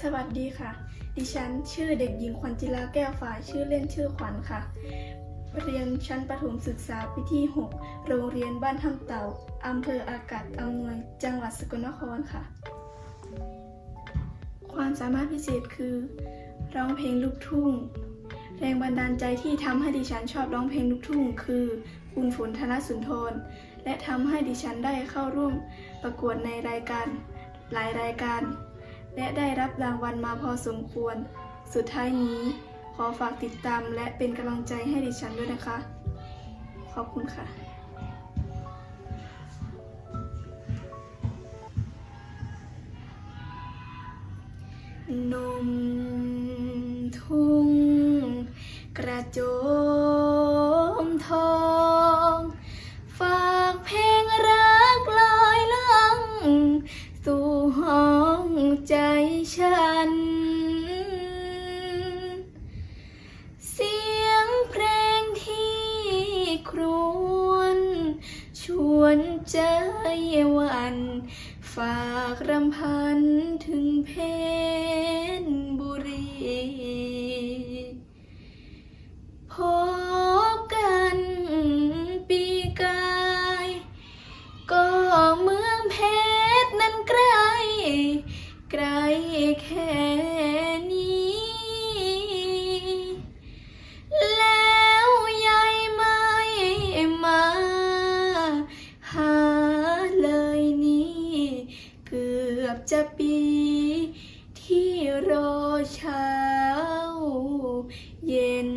สวัสดีค่ะ ดิฉันชื่อเด็กหญิงขวัญจิราแก้วฝ่ายชื่อเล่นชื่อขวัญค่ะ เรียนชั้นประถมศึกษาปีที่ 6 โรงเรียนบ้านถ้ำเต่าอำเภออากาศอำนวย จังหวัดสกลนครค่ะ ความสามารถพิเศษคือ ร้องเพลงลูกทุ่ง แรงบันดาลใจที่ทำให้ดิฉันชอบร้องเพลงลูกทุ่ง คือคุณฝนธนสุนทร และทำให้ดิฉันได้เข้าร่วมประกวดในรายการ หลายรายการ และได้รับรางวัลมาพอสมควร สุดท้ายนี้ขอฝากติดตามและเป็นกำลังใจให้ดิฉันด้วยนะคะ ขอบคุณค่ะ นมทุ่งกระโจมทอง ห้องใจฉัน เสียงเพลงที่ครวน ชวนใจวัน ฝากรำพันถึงเพน ไกลแค่นี้ แล้วยายไม่มาหาเลยนี่ เกือบจะปีที่รอเช้าเย็น